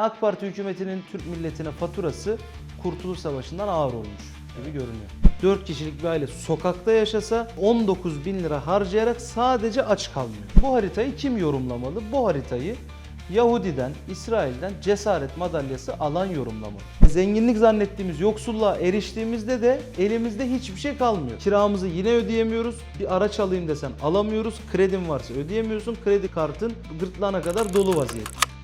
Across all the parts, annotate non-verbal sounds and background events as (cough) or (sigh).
AK Parti hükümetinin Türk milletine faturası Kurtuluş Savaşı'ndan ağır olmuş gibi görünüyor. 4 kişilik bir aile sokakta yaşasa 19 bin lira harcayarak sadece aç kalmıyor. Bu haritayı kim yorumlamalı? Bu haritayı Yahudi'den, İsrail'den cesaret madalyası alan yorumlamalı. Zenginlik zannettiğimiz yoksulluğa eriştiğimizde de elimizde hiçbir şey kalmıyor. Kiramızı yine ödeyemiyoruz. Bir araç alayım desen alamıyoruz. Kredin varsa ödeyemiyorsun. Kredi kartın gırtlağına kadar dolu vaziyette.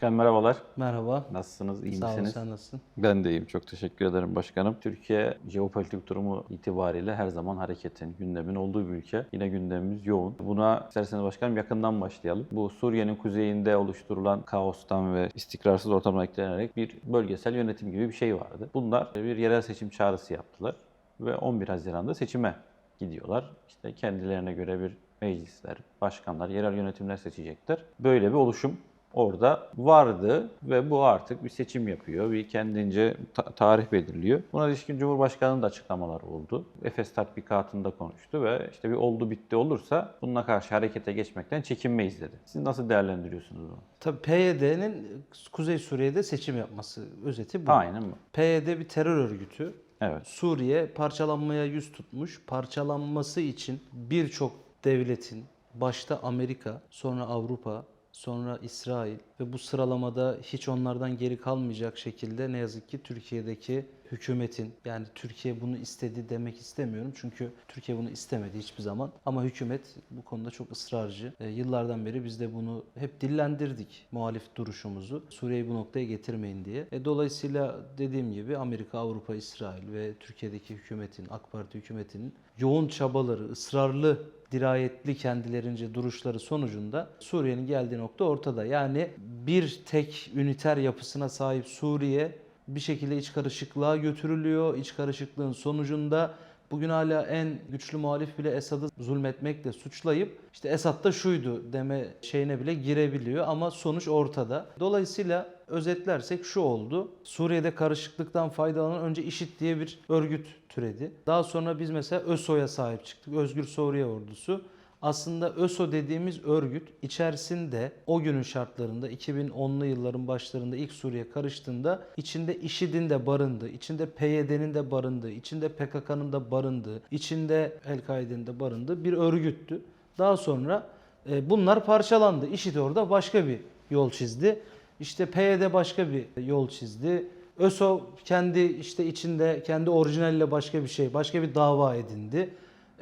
Başkanım merhabalar. Merhaba. Nasılsınız? İyi Sağ olun misiniz? sen nasılsın? Ben de iyiyim. Çok teşekkür ederim başkanım. Türkiye jeopolitik durumu itibariyle her zaman hareketin, gündemin olduğu bir ülke. Yine gündemimiz yoğun. Buna isterseniz başkanım yakından başlayalım. Bu Suriye'nin kuzeyinde oluşturulan kaostan ve istikrarsız ortamdan eklenerek bir bölgesel yönetim gibi bir şey vardı. Bunlar bir yerel seçim çağrısı yaptılar ve 11 Haziran'da seçime gidiyorlar. İşte kendilerine göre bir meclisler, başkanlar, yerel yönetimler seçecekler. Böyle bir oluşum orada vardı ve bu artık bir seçim yapıyor, bir kendince ta- tarih belirliyor. Buna ilişkin Cumhurbaşkanı'nın da açıklamaları oldu. Efes tatbikatında konuştu ve işte bir oldu bitti olursa bununla karşı harekete geçmekten çekinmeyiz dedi. Siz nasıl değerlendiriyorsunuz bunu? Tabii PYD'nin Kuzey Suriye'de seçim yapması özeti bu. Aynen mi? PYD bir terör örgütü. Evet. Suriye parçalanmaya yüz tutmuş. Parçalanması için birçok devletin başta Amerika, sonra Avrupa, sonra İsrail ve bu sıralamada hiç onlardan geri kalmayacak şekilde ne yazık ki Türkiye'deki hükümetin yani Türkiye bunu istedi demek istemiyorum çünkü Türkiye bunu istemedi hiçbir zaman ama hükümet bu konuda çok ısrarcı. E, yıllardan beri biz de bunu hep dillendirdik muhalif duruşumuzu Suriye'yi bu noktaya getirmeyin diye. E, dolayısıyla dediğim gibi Amerika, Avrupa, İsrail ve Türkiye'deki hükümetin, AK Parti hükümetinin yoğun çabaları, ısrarlı dirayetli kendilerince duruşları sonucunda Suriye'nin geldiği nokta ortada. Yani bir tek üniter yapısına sahip Suriye bir şekilde iç karışıklığa götürülüyor. İç karışıklığın sonucunda bugün hala en güçlü muhalif bile Esad'ı zulmetmekle suçlayıp işte Esad da şuydu deme şeyine bile girebiliyor ama sonuç ortada. Dolayısıyla özetlersek şu oldu. Suriye'de karışıklıktan faydalanan önce IŞİD diye bir örgüt türedi. Daha sonra biz mesela ÖSO'ya sahip çıktık. Özgür Suriye Ordusu. Aslında ÖSO dediğimiz örgüt içerisinde o günün şartlarında 2010'lu yılların başlarında ilk Suriye karıştığında içinde IŞİD'in de barındığı, içinde PYD'nin de barındığı, içinde PKK'nın da barındığı, içinde El-Kaide'nin de barındığı bir örgüttü. Daha sonra e, bunlar parçalandı. IŞİD orada başka bir yol çizdi. İşte PYD başka bir yol çizdi. ÖSO kendi işte içinde kendi orijinalle başka bir şey, başka bir dava edindi.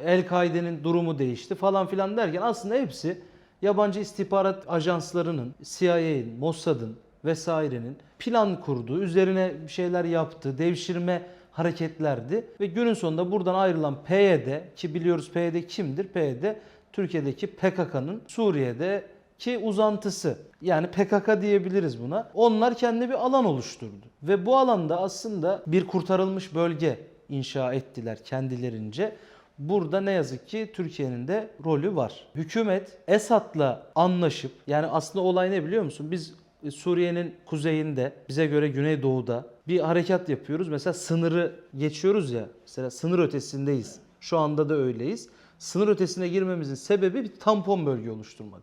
El-Kaide'nin durumu değişti falan filan derken aslında hepsi yabancı istihbarat ajanslarının, CIA'nin, Mossad'ın vesairenin plan kurduğu, üzerine şeyler yaptığı, devşirme hareketlerdi. Ve günün sonunda buradan ayrılan PYD ki biliyoruz PYD kimdir? PYD Türkiye'deki PKK'nın Suriye'deki uzantısı. Yani PKK diyebiliriz buna. Onlar kendi bir alan oluşturdu. Ve bu alanda aslında bir kurtarılmış bölge inşa ettiler kendilerince. Burada ne yazık ki Türkiye'nin de rolü var. Hükümet Esad'la anlaşıp yani aslında olay ne biliyor musun? Biz Suriye'nin kuzeyinde bize göre güneydoğuda bir harekat yapıyoruz. Mesela sınırı geçiyoruz ya. Mesela sınır ötesindeyiz. Şu anda da öyleyiz. Sınır ötesine girmemizin sebebi bir tampon bölge oluşturmak.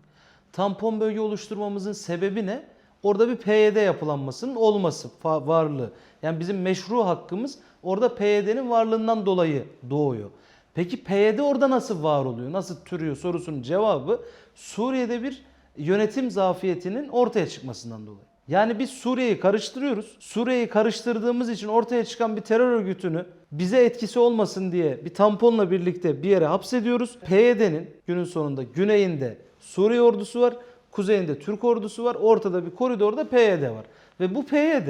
Tampon bölge oluşturmamızın sebebi ne? Orada bir PYD yapılanmasının olması, varlığı. Yani bizim meşru hakkımız orada PYD'nin varlığından dolayı doğuyor. Peki PYD orada nasıl var oluyor, nasıl türüyor sorusunun cevabı Suriye'de bir yönetim zafiyetinin ortaya çıkmasından dolayı. Yani biz Suriye'yi karıştırıyoruz. Suriye'yi karıştırdığımız için ortaya çıkan bir terör örgütünü bize etkisi olmasın diye bir tamponla birlikte bir yere hapsediyoruz. PYD'nin günün sonunda güneyinde Suriye ordusu var, kuzeyinde Türk ordusu var, ortada bir koridorda PYD var. Ve bu PYD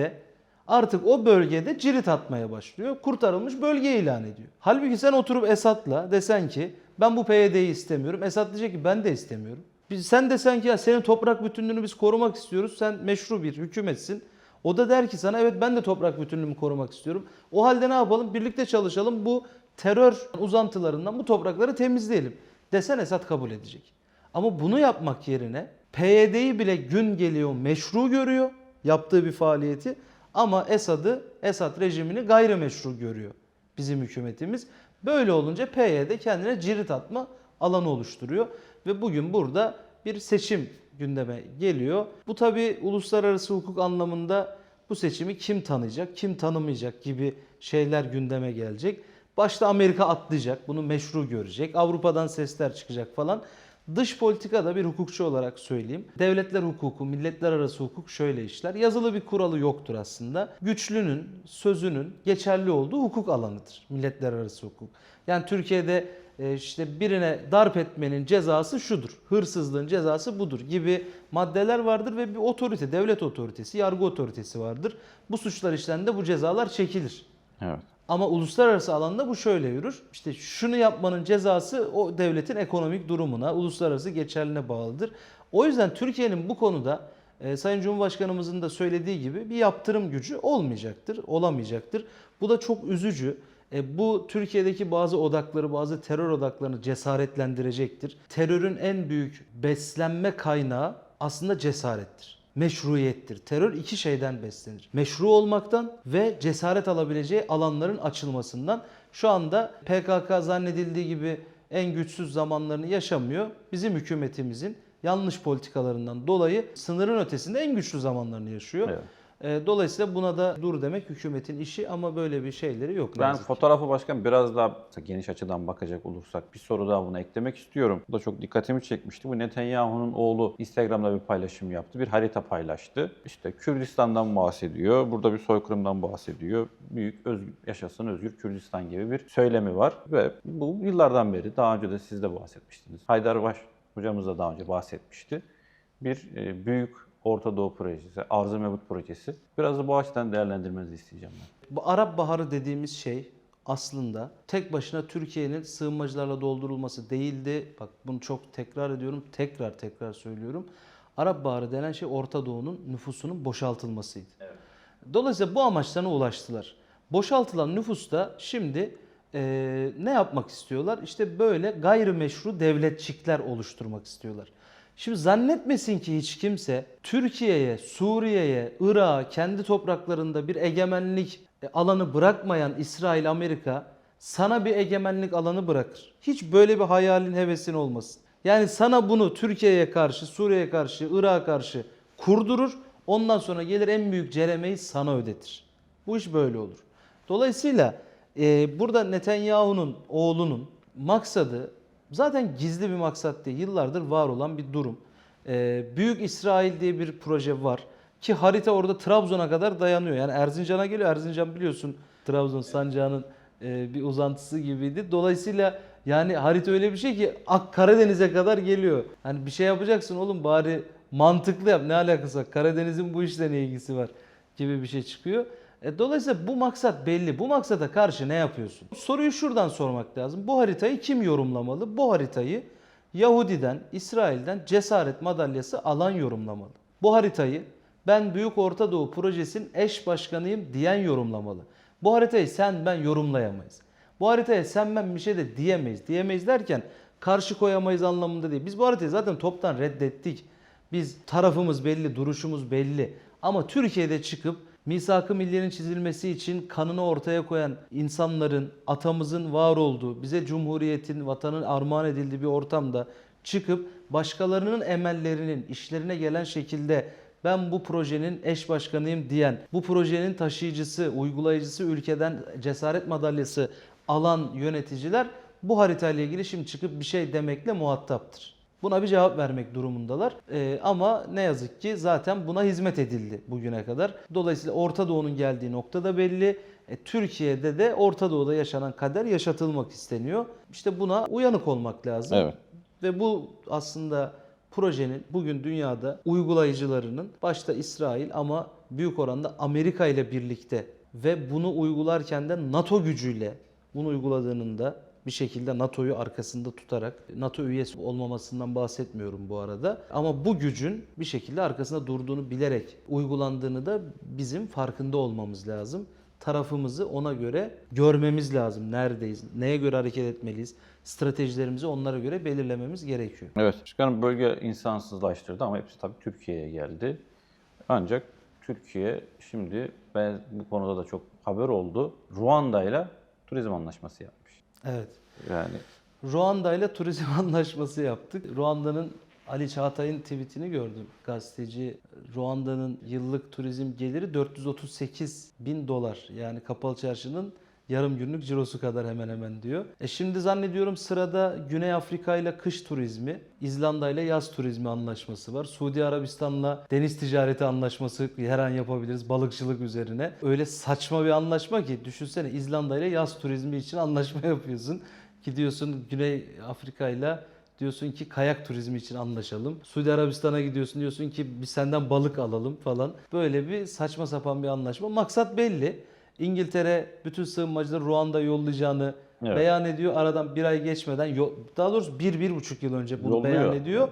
artık o bölgede cirit atmaya başlıyor. Kurtarılmış bölge ilan ediyor. Halbuki sen oturup Esad'la desen ki ben bu PYD'yi istemiyorum. Esad diyecek ki ben de istemiyorum. Biz, sen desen ki ya senin toprak bütünlüğünü biz korumak istiyoruz. Sen meşru bir hükümetsin. O da der ki sana evet ben de toprak bütünlüğümü korumak istiyorum. O halde ne yapalım? Birlikte çalışalım. Bu terör uzantılarından bu toprakları temizleyelim. Desen Esad kabul edecek. Ama bunu yapmak yerine PYD'yi bile gün geliyor meşru görüyor yaptığı bir faaliyeti ama Esad'ı, Esad rejimini gayrimeşru görüyor bizim hükümetimiz. Böyle olunca PYD kendine cirit atma alanı oluşturuyor ve bugün burada bir seçim gündeme geliyor. Bu tabi uluslararası hukuk anlamında bu seçimi kim tanıyacak, kim tanımayacak gibi şeyler gündeme gelecek. Başta Amerika atlayacak, bunu meşru görecek. Avrupa'dan sesler çıkacak falan. Dış politikada bir hukukçu olarak söyleyeyim. Devletler hukuku, milletler arası hukuk şöyle işler. Yazılı bir kuralı yoktur aslında. Güçlünün sözünün geçerli olduğu hukuk alanıdır. Milletler arası hukuk. Yani Türkiye'de e, işte birine darp etmenin cezası şudur. Hırsızlığın cezası budur gibi maddeler vardır ve bir otorite, devlet otoritesi, yargı otoritesi vardır. Bu suçlar işlendiğinde bu cezalar çekilir. Evet. Ama uluslararası alanda bu şöyle yürür. İşte şunu yapmanın cezası o devletin ekonomik durumuna, uluslararası geçerline bağlıdır. O yüzden Türkiye'nin bu konuda e, Sayın Cumhurbaşkanımızın da söylediği gibi bir yaptırım gücü olmayacaktır, olamayacaktır. Bu da çok üzücü. E, bu Türkiye'deki bazı odakları, bazı terör odaklarını cesaretlendirecektir. Terörün en büyük beslenme kaynağı aslında cesarettir meşruiyettir. Terör iki şeyden beslenir. Meşru olmaktan ve cesaret alabileceği alanların açılmasından. Şu anda PKK zannedildiği gibi en güçsüz zamanlarını yaşamıyor. Bizim hükümetimizin yanlış politikalarından dolayı sınırın ötesinde en güçlü zamanlarını yaşıyor. Evet. E, Dolayısıyla buna da dur demek hükümetin işi ama böyle bir şeyleri yok. Ben fotoğrafı başkan biraz daha geniş açıdan bakacak olursak bir soru daha buna eklemek istiyorum. Bu da çok dikkatimi çekmişti. Bu Netanyahu'nun oğlu Instagram'da bir paylaşım yaptı. Bir harita paylaştı. İşte Kürdistan'dan bahsediyor. Burada bir soykırımdan bahsediyor. Büyük özgür, yaşasın özgür Kürdistan gibi bir söylemi var. Ve bu yıllardan beri daha önce de siz de bahsetmiştiniz. Haydar Baş hocamız da daha önce bahsetmişti. Bir e, büyük Orta Doğu projesi, Arz-ı Mevut projesi. Biraz da bu açıdan değerlendirmenizi isteyeceğim ben. Bu Arap Baharı dediğimiz şey aslında tek başına Türkiye'nin sığınmacılarla doldurulması değildi. Bak bunu çok tekrar ediyorum, tekrar tekrar söylüyorum. Arap Baharı denen şey Orta Doğu'nun nüfusunun boşaltılmasıydı. Dolayısıyla bu amaçlarına ulaştılar. Boşaltılan nüfus da şimdi eee, ne yapmak istiyorlar? İşte böyle gayrimeşru devletçikler oluşturmak istiyorlar. Şimdi zannetmesin ki hiç kimse Türkiye'ye, Suriye'ye, Irak'a kendi topraklarında bir egemenlik e, alanı bırakmayan İsrail, Amerika sana bir egemenlik alanı bırakır. Hiç böyle bir hayalin, hevesin olmasın. Yani sana bunu Türkiye'ye karşı, Suriye'ye karşı, Irak'a karşı kurdurur. Ondan sonra gelir en büyük ceremeyi sana ödetir. Bu iş böyle olur. Dolayısıyla e, burada Netanyahu'nun oğlunun maksadı zaten gizli bir maksat değil. Yıllardır var olan bir durum. E, Büyük İsrail diye bir proje var. Ki harita orada Trabzon'a kadar dayanıyor. Yani Erzincan'a geliyor. Erzincan biliyorsun Trabzon sancağının e, bir uzantısı gibiydi. Dolayısıyla yani harita öyle bir şey ki Ak Karadeniz'e kadar geliyor. Hani bir şey yapacaksın oğlum bari mantıklı yap. Ne alakası var? Karadeniz'in bu işle ne ilgisi var? Gibi bir şey çıkıyor. E, dolayısıyla bu maksat belli. Bu maksata karşı ne yapıyorsun? Soruyu şuradan sormak lazım. Bu haritayı kim yorumlamalı? Bu haritayı Yahudiden, İsrail'den cesaret madalyası alan yorumlamalı. Bu haritayı ben Büyük Orta Doğu Projesi'nin eş başkanıyım diyen yorumlamalı. Bu haritayı sen ben yorumlayamayız. Bu haritaya sen ben bir şey de diyemeyiz. Diyemeyiz derken karşı koyamayız anlamında değil. Biz bu haritayı zaten toptan reddettik. Biz tarafımız belli, duruşumuz belli. Ama Türkiye'de çıkıp misak-ı milliyenin çizilmesi için kanını ortaya koyan insanların, atamızın var olduğu, bize cumhuriyetin, vatanın armağan edildiği bir ortamda çıkıp başkalarının emellerinin işlerine gelen şekilde ben bu projenin eş başkanıyım diyen, bu projenin taşıyıcısı, uygulayıcısı ülkeden cesaret madalyası alan yöneticiler bu haritayla ilgili şimdi çıkıp bir şey demekle muhataptır. Buna bir cevap vermek durumundalar. Ee, ama ne yazık ki zaten buna hizmet edildi bugüne kadar. Dolayısıyla Orta Doğu'nun geldiği nokta da belli. E, Türkiye'de de Orta Doğu'da yaşanan kader yaşatılmak isteniyor. İşte buna uyanık olmak lazım. Evet. Ve bu aslında projenin bugün dünyada uygulayıcılarının başta İsrail ama büyük oranda Amerika ile birlikte ve bunu uygularken de NATO gücüyle bunu uyguladığının da bir şekilde NATO'yu arkasında tutarak NATO üyesi olmamasından bahsetmiyorum bu arada. Ama bu gücün bir şekilde arkasında durduğunu bilerek uygulandığını da bizim farkında olmamız lazım. Tarafımızı ona göre görmemiz lazım. Neredeyiz? Neye göre hareket etmeliyiz? Stratejilerimizi onlara göre belirlememiz gerekiyor. Evet, çıkan bölge insansızlaştırdı ama hepsi tabii Türkiye'ye geldi. Ancak Türkiye şimdi ben bu konuda da çok haber oldu. Ruanda ile turizm anlaşması yapmış. Evet. Yani Ruanda ile turizm (laughs) anlaşması yaptık. Ruanda'nın Ali Çağatay'ın tweetini gördüm. Gazeteci Ruanda'nın yıllık turizm geliri 438 bin dolar. Yani kapalı çarşının yarım günlük cirosu kadar hemen hemen diyor. E şimdi zannediyorum sırada Güney Afrika ile kış turizmi, İzlanda ile yaz turizmi anlaşması var. Suudi Arabistan'la deniz ticareti anlaşması her an yapabiliriz balıkçılık üzerine. Öyle saçma bir anlaşma ki düşünsene İzlanda ile yaz turizmi için anlaşma (laughs) yapıyorsun. Gidiyorsun Güney Afrika ile diyorsun ki kayak turizmi için anlaşalım. Suudi Arabistan'a gidiyorsun diyorsun ki biz senden balık alalım falan. Böyle bir saçma sapan bir anlaşma. Maksat belli. İngiltere bütün sığınmacıları Ruanda'ya yollayacağını Evet. beyan ediyor. Aradan bir ay geçmeden, daha doğrusu bir, bir buçuk yıl önce bunu Yolluyor. beyan ediyor.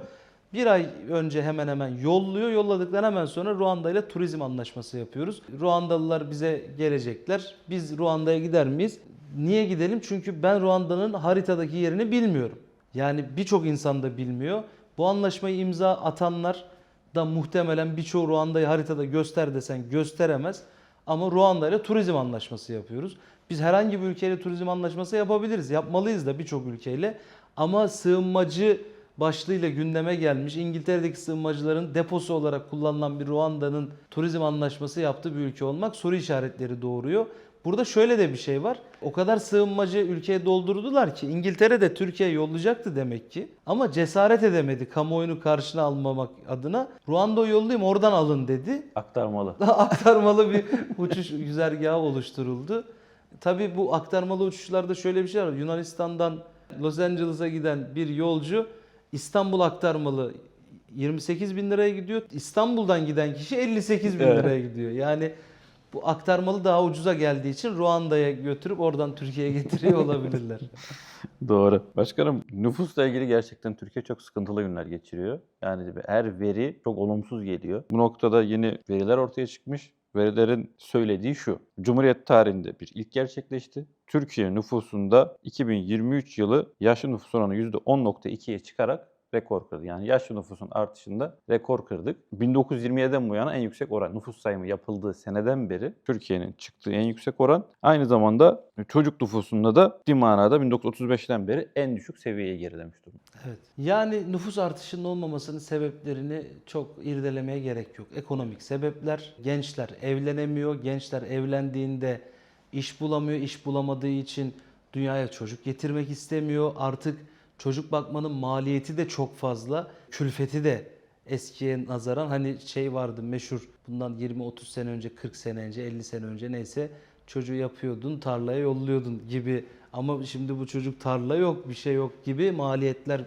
Bir ay önce hemen hemen yolluyor. Yolladıktan hemen sonra Ruanda ile turizm anlaşması yapıyoruz. Ruandalılar bize gelecekler. Biz Ruanda'ya gider miyiz? Niye gidelim? Çünkü ben Ruanda'nın haritadaki yerini bilmiyorum. Yani birçok insan da bilmiyor. Bu anlaşmayı imza atanlar da muhtemelen birçoğu Ruanda'yı haritada göster desen gösteremez. Ama Ruanda ile turizm anlaşması yapıyoruz. Biz herhangi bir ülkeyle turizm anlaşması yapabiliriz. Yapmalıyız da birçok ülkeyle. Ama sığınmacı başlığıyla gündeme gelmiş İngiltere'deki sığınmacıların deposu olarak kullanılan bir Ruanda'nın turizm anlaşması yaptığı bir ülke olmak soru işaretleri doğuruyor. Burada şöyle de bir şey var. O kadar sığınmacı ülkeye doldurdular ki İngiltere de Türkiye'ye yollayacaktı demek ki. Ama cesaret edemedi kamuoyunu karşına almamak adına. Ruanda'yı yollayayım oradan alın dedi. (laughs) Aktarmalı. (laughs) Aktarmalı bir uçuş güzergahı oluşturuldu. Tabii bu aktarmalı uçuşlarda şöyle bir şey var. Yunanistan'dan Los Angeles'a giden bir yolcu İstanbul aktarmalı 28 bin liraya gidiyor. İstanbul'dan giden kişi 58 bin Evet. liraya gidiyor. Yani bu aktarmalı daha ucuza geldiği için Ruanda'ya götürüp oradan Türkiye'ye getiriyor olabilirler. (laughs) Doğru. Başkanım nüfusla ilgili gerçekten Türkiye çok sıkıntılı günler geçiriyor. Yani her veri çok olumsuz geliyor. Bu noktada yeni veriler ortaya çıkmış. Verilerin söylediği şu. Cumhuriyet tarihinde bir ilk gerçekleşti. Türkiye nüfusunda 2023 yılı yaşlı nüfus oranı %10.2'ye çıkarak rekor kırdı. Yani yaşlı nüfusun artışında rekor kırdık. 1927'den bu yana en yüksek oran nüfus sayımı yapıldığı seneden beri Türkiye'nin çıktığı en yüksek oran. Aynı zamanda çocuk nüfusunda da bir manada 1935'ten beri en düşük seviyeye gerilemiş durumda. Evet. Yani nüfus artışının olmamasının sebeplerini çok irdelemeye gerek yok. Ekonomik sebepler, gençler evlenemiyor, gençler evlendiğinde iş bulamıyor, iş bulamadığı için dünyaya çocuk getirmek istemiyor. Artık çocuk bakmanın maliyeti de çok fazla, külfeti de eskiye nazaran hani şey vardı meşhur bundan 20-30 sene önce, 40 sene önce, 50 sene önce neyse çocuğu yapıyordun, tarlaya yolluyordun gibi. Ama şimdi bu çocuk tarla yok, bir şey yok gibi maliyetler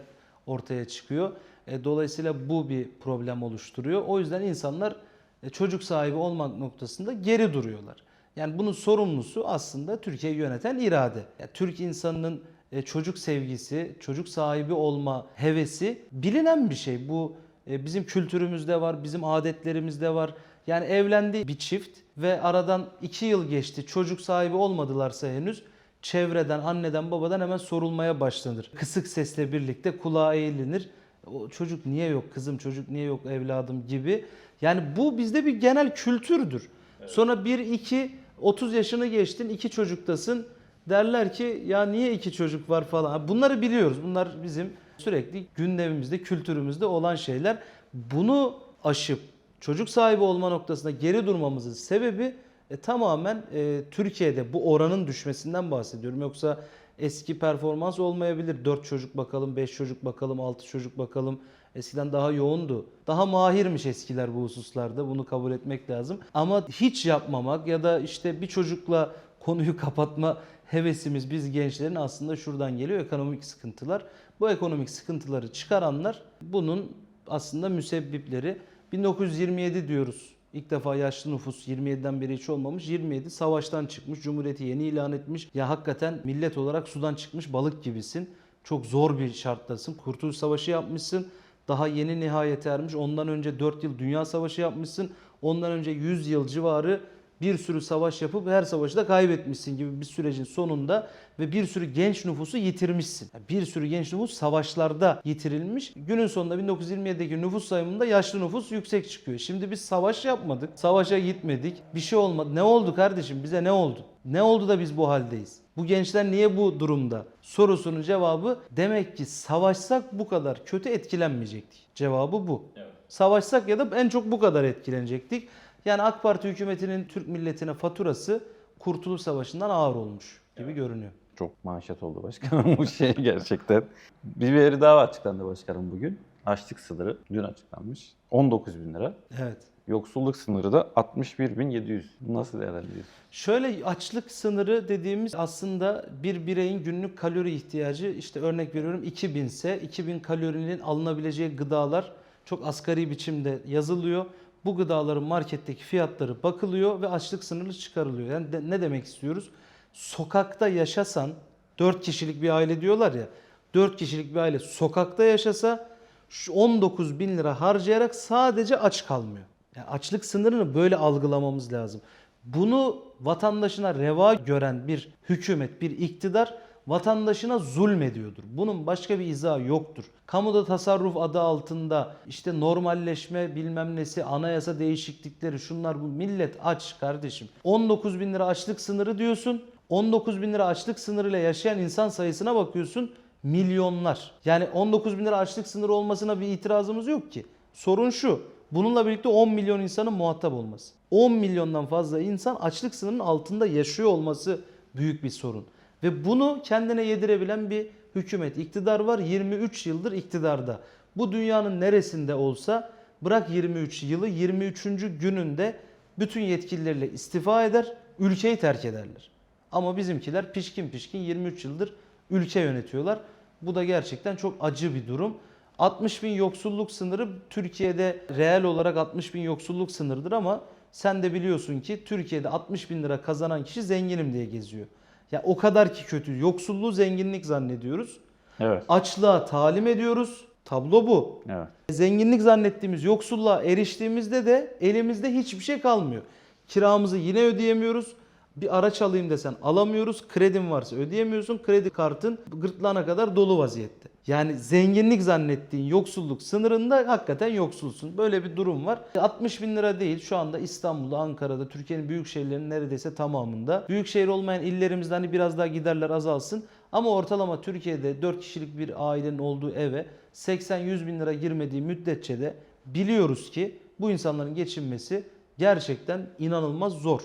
ortaya çıkıyor. E, dolayısıyla bu bir problem oluşturuyor. O yüzden insanlar e, çocuk sahibi olmak noktasında geri duruyorlar. Yani bunun sorumlusu aslında Türkiye'yi yöneten irade. Yani Türk insanının çocuk sevgisi, çocuk sahibi olma hevesi bilinen bir şey. Bu e, bizim kültürümüzde var, bizim adetlerimizde var. Yani evlendi bir çift ve aradan iki yıl geçti. Çocuk sahibi olmadılarsa henüz çevreden, anneden, babadan hemen sorulmaya başlanır. Kısık sesle birlikte kulağa eğilinir. O çocuk niye yok kızım, çocuk niye yok evladım gibi. Yani bu bizde bir genel kültürdür. Sonra bir, iki, 30 yaşını geçtin, iki çocuktasın. Derler ki ya niye iki çocuk var falan. Bunları biliyoruz. Bunlar bizim sürekli gündemimizde, kültürümüzde olan şeyler. Bunu aşıp çocuk sahibi olma noktasında geri durmamızın sebebi e, tamamen e, Türkiye'de bu oranın düşmesinden bahsediyorum. Yoksa eski performans olmayabilir. 4 çocuk bakalım, 5 çocuk bakalım, 6 çocuk bakalım. Eskiden daha yoğundu. Daha mahirmiş eskiler bu hususlarda. Bunu kabul etmek lazım. Ama hiç yapmamak ya da işte bir çocukla konuyu kapatma hevesimiz biz gençlerin aslında şuradan geliyor. Ekonomik sıkıntılar. Bu ekonomik sıkıntıları çıkaranlar bunun aslında müsebbipleri. 1927 diyoruz. İlk defa yaşlı nüfus 27'den beri hiç olmamış. 27 savaştan çıkmış, cumhuriyeti yeni ilan etmiş. Ya hakikaten millet olarak sudan çıkmış balık gibisin. Çok zor bir şarttasın. Kurtuluş Savaşı yapmışsın. Daha yeni nihayete ermiş. Ondan önce 4 yıl Dünya Savaşı yapmışsın. Ondan önce 100 yıl civarı bir sürü savaş yapıp her savaşı da kaybetmişsin gibi bir sürecin sonunda ve bir sürü genç nüfusu yitirmişsin. Yani Bir sürü genç nüfus savaşlarda yitirilmiş. Günün sonunda 1927'deki nüfus sayımında yaşlı nüfus yüksek çıkıyor. Şimdi biz savaş yapmadık. Savaşa gitmedik. Bir şey olmadı. Ne oldu kardeşim? Bize ne oldu? Ne oldu da biz bu haldeyiz? Bu gençler niye bu durumda? Sorusunun cevabı demek ki savaşsak bu kadar kötü etkilenmeyecektik. Cevabı bu. Savaşsak ya da en çok bu kadar etkilenecektik. Yani AK Parti hükümetinin Türk milletine faturası Kurtuluş Savaşı'ndan ağır olmuş gibi görünüyor. Çok manşet oldu başkanım bu şey gerçekten. Bir veri daha açıklandı başkanım bugün. Açlık sınırı dün açıklanmış. 19 bin lira. Evet. Yoksulluk sınırı da 61.700. Bunu nasıl değerlendiriyorsun? Şöyle açlık sınırı dediğimiz aslında bir bireyin günlük kalori ihtiyacı işte örnek veriyorum 2000 ise 2000 kalorinin alınabileceği gıdalar çok asgari biçimde yazılıyor. Bu gıdaların marketteki fiyatları bakılıyor ve açlık sınırı çıkarılıyor. Yani de- ne demek istiyoruz? Sokakta yaşasan 4 kişilik bir aile diyorlar ya 4 kişilik bir aile sokakta yaşasa şu 19 bin lira harcayarak sadece aç kalmıyor. Yani açlık sınırını böyle algılamamız lazım. Bunu vatandaşına reva gören bir hükümet, bir iktidar vatandaşına zulmediyordur. Bunun başka bir izahı yoktur. Kamuda tasarruf adı altında işte normalleşme bilmem nesi, anayasa değişiklikleri şunlar bu millet aç kardeşim. 19 bin lira açlık sınırı diyorsun. 19 bin lira açlık sınırıyla yaşayan insan sayısına bakıyorsun milyonlar. Yani 19 bin lira açlık sınırı olmasına bir itirazımız yok ki. Sorun şu. Bununla birlikte 10 milyon insanın muhatap olması. 10 milyondan fazla insan açlık sınırının altında yaşıyor olması büyük bir sorun. Ve bunu kendine yedirebilen bir hükümet, iktidar var. 23 yıldır iktidarda. Bu dünyanın neresinde olsa bırak 23 yılı 23. gününde bütün yetkilileriyle istifa eder, ülkeyi terk ederler. Ama bizimkiler pişkin pişkin 23 yıldır ülke yönetiyorlar. Bu da gerçekten çok acı bir durum. 60 bin yoksulluk sınırı Türkiye'de reel olarak 60 bin yoksulluk sınırıdır ama sen de biliyorsun ki Türkiye'de 60 bin lira kazanan kişi zenginim diye geziyor. Ya o kadar ki kötü. Yoksulluğu zenginlik zannediyoruz. Evet. Açlığa talim ediyoruz. Tablo bu. Evet. Zenginlik zannettiğimiz yoksulluğa eriştiğimizde de elimizde hiçbir şey kalmıyor. Kiramızı yine ödeyemiyoruz. Bir araç alayım desen alamıyoruz. Kredin varsa ödeyemiyorsun. Kredi kartın gırtlağına kadar dolu vaziyette. Yani zenginlik zannettiğin yoksulluk sınırında hakikaten yoksulsun. Böyle bir durum var. 60 bin lira değil şu anda İstanbul'da, Ankara'da, Türkiye'nin büyük şehirlerinin neredeyse tamamında. Büyük şehir olmayan illerimizde hani biraz daha giderler azalsın. Ama ortalama Türkiye'de 4 kişilik bir ailenin olduğu eve 80-100 bin lira girmediği müddetçe de biliyoruz ki bu insanların geçinmesi gerçekten inanılmaz zor.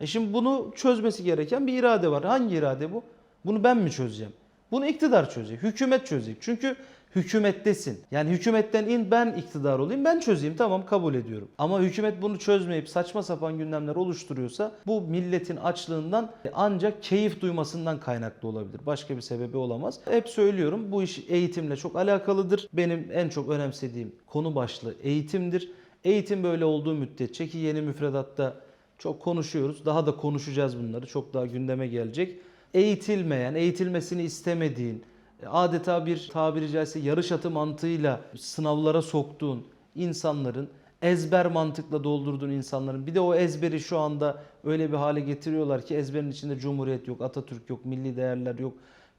E şimdi bunu çözmesi gereken bir irade var. Hangi irade bu? Bunu ben mi çözeceğim? Bunu iktidar çözecek, hükümet çözecek. Çünkü hükümettesin. Yani hükümetten in ben iktidar olayım ben çözeyim tamam kabul ediyorum. Ama hükümet bunu çözmeyip saçma sapan gündemler oluşturuyorsa bu milletin açlığından ancak keyif duymasından kaynaklı olabilir. Başka bir sebebi olamaz. Hep söylüyorum bu iş eğitimle çok alakalıdır. Benim en çok önemsediğim konu başlığı eğitimdir. Eğitim böyle olduğu müddetçe ki yeni müfredatta çok konuşuyoruz. Daha da konuşacağız bunları. Çok daha gündeme gelecek. Eğitilmeyen, eğitilmesini istemediğin, adeta bir tabiri caizse yarış atı mantığıyla sınavlara soktuğun insanların ezber mantıkla doldurduğun insanların bir de o ezberi şu anda öyle bir hale getiriyorlar ki ezberin içinde cumhuriyet yok, Atatürk yok, milli değerler yok,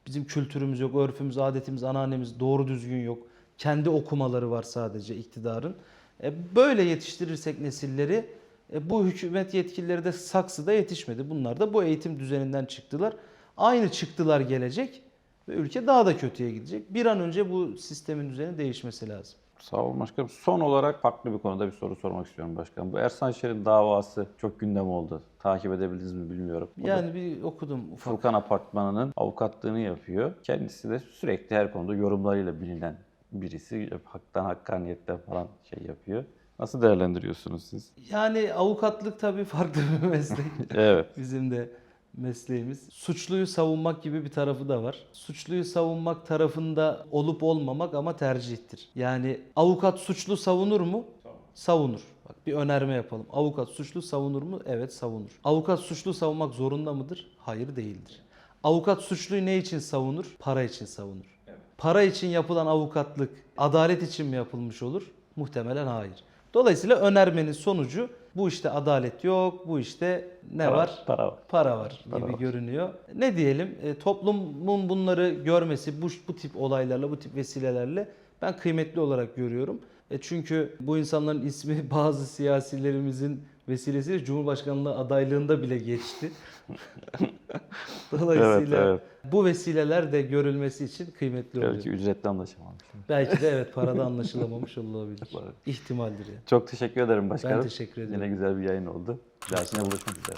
bizim kültürümüz yok, örfümüz, adetimiz, anneannemiz doğru düzgün yok. Kendi okumaları var sadece iktidarın. E, Böyle yetiştirirsek nesilleri bu hükümet yetkilileri de saksıda yetişmedi. Bunlar da bu eğitim düzeninden çıktılar. Aynı çıktılar gelecek ve ülke daha da kötüye gidecek. Bir an önce bu sistemin düzeni değişmesi lazım. Sağ olun başkanım. Son olarak farklı bir konuda bir soru sormak istiyorum başkanım. Bu Ersan Şer'in davası çok gündem oldu. Takip edebildiniz mi bilmiyorum. O Yani bir okudum ufak. Furkan Apartmanı'nın avukatlığını yapıyor. Kendisi de sürekli her konuda yorumlarıyla bilinen birisi. Haktan, hakkaniyetten falan şey yapıyor. Nasıl değerlendiriyorsunuz siz? Yani avukatlık tabii farklı bir meslek. (laughs) Evet. Bizim de mesleğimiz. Suçluyu savunmak gibi bir tarafı da var. Suçluyu savunmak tarafında olup olmamak ama tercihtir. Yani avukat suçlu savunur mu? Savunur. Bak bir önerme yapalım. Avukat suçlu savunur mu? Evet savunur. Avukat suçlu savunmak zorunda mıdır? Hayır değildir. Avukat suçluyu ne için savunur? Para için savunur. Para için yapılan avukatlık adalet için mi yapılmış olur? Muhtemelen hayır. Dolayısıyla önermenin sonucu Bu işte adalet yok, bu işte ne Para- var? Para var. Para var Para gibi var. görünüyor. Ne diyelim? E, toplumun bunları görmesi, bu bu tip olaylarla, bu tip vesilelerle ben kıymetli olarak görüyorum. E, çünkü bu insanların ismi (laughs) bazı siyasilerimizin vesilesiyle Cumhurbaşkanlığı adaylığında bile geçti. (laughs) Dolayısıyla Evet, bu vesileler de görülmesi için kıymetli oluyor. Belki ücretli anlaşamamışım. Belki de evet parada (laughs) anlaşılamamış olabilir. İhtimaldir yani. Çok teşekkür ederim başkanım. Ben teşekkür ederim. Yine güzel bir yayın oldu. Dahakine buluşmak üzere.